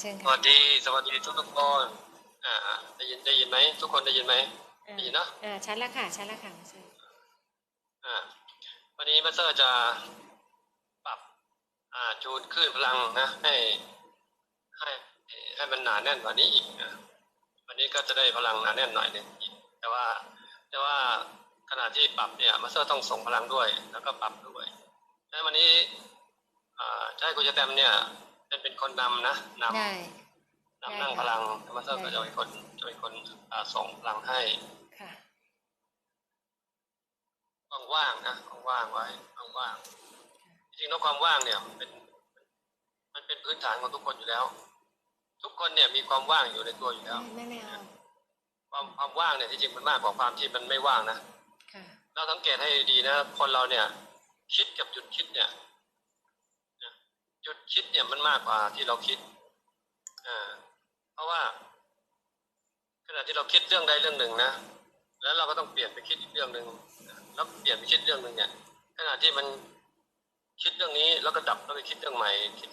เชิญสค่ะวัสดีสวัสดีทุกทุกๆคนอ่าได้ยินได้ยินไหมทุกคนได้ยินไหมอ่าได้ยินเนอะอ่าชัดแล้วค่ะชัดแล้วค่ะมาเชิญอ่าวันนี้มาสเตอร์จะปรับอ่าจูนคลื่นพลังนะให้ให้ให้มันหนาแน่นกว่านี้อีกนะวันนี้ก็จะได้พลังหนาแน่นหน่อยหนึงอีกแต่ว่าแต่ว่าขณะที่ปรับเนี่ยมาสเตอร์ต้องส่งพลังด้วย แล้วก็ปรับด้วยดังนั้นวันนี้อ่าจะให้คุณจะแตมเนี่ย เป็นเป็นคนนำนะนำได้นำนั่งพลังมาสเตอร์ก็จะเป็นคนจะเป็นคนอ่าส่งพลังให้ค่ะว่างๆนะว่างๆไว้ว่างๆจริงๆแล้วความว่างเนี่ยมันเป็น มันเป็นพื้นฐานของทุกคนอยู่แล้ว ทุกคนเนี่ยมีความว่างอยู่ในตัวอยู่แล้วไม่ไม่เอาความความว่างเนี่ยที่จริงมันมากกว่าความที่มันไม่ว่างนะค่ะเราสังเกตให้ดีนะ คนเราเนี่ย คิดกับหยุดคิดเนี่ยนะหยุด คิดเนี่ยมันมากกว่าที่เราคิดอ่าเพราะว่า ขณะที่เราคิดเรื่องใดเรื่องหนึ่งนะแล้วเราก็ต้องเปลี่ยนไปคิดอีกเรื่องหนึ่งแล้วเปลี่ยนไปคิดเรื่องหนึ่งเนี่ยขณะที่มันคิดเรื่องนี้แล้วก็ดับแล้วไปคิดเรื่องใหม่คิด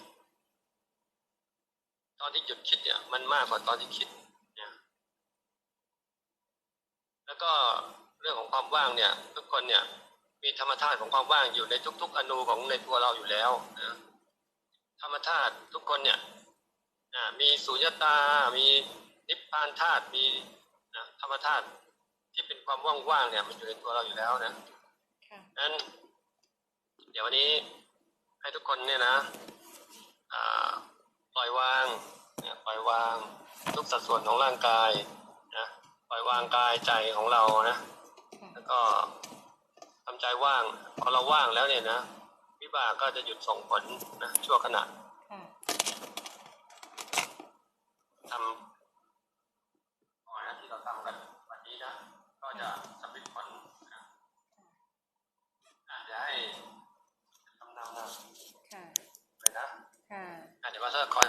ตอนที่หยุดคิดเนี่ย มันมากกว่าตอนที่คิดเนี่ยแล้วก็เรื่องของความว่างเนี่ย ทุกคนเนี่ย มีธรรมชาติของความว่างอยู่ในทุก ๆ อนูของในตัวเราอยู่แล้วนะ ธรรมชาติทุกคนเนี่ยอ่ามีสุญญตา มีนิพพานธาตุมีนะธรรมชาติที่เป็นความว่างๆเนี่ยมันอยู่ในตัวเราอยู่แล้วนะค่ะนั้นเดี๋ยววันนี้ให้ทุกคนเนี่ยนะอ่าปล่อยวางนะปล่อยวางทุกสัดส่วนของร่างกายนะปล่อยวางกายใจของเรานะค่ะแล้วก็ทำใจว่างพอเราว่างแล้วเนี่ยนะ วิบากก็จะหยุดส่งผลนะชั่วขณะค่ะทำก่อนนะที่เราทำกันวันนี้นะ ก็จะสำเร็จผลนะอะเดี๋ยวให้ทำนำนะค่ะเลยนะค่ะอะเดี๋ยวมาเริ่มก่อน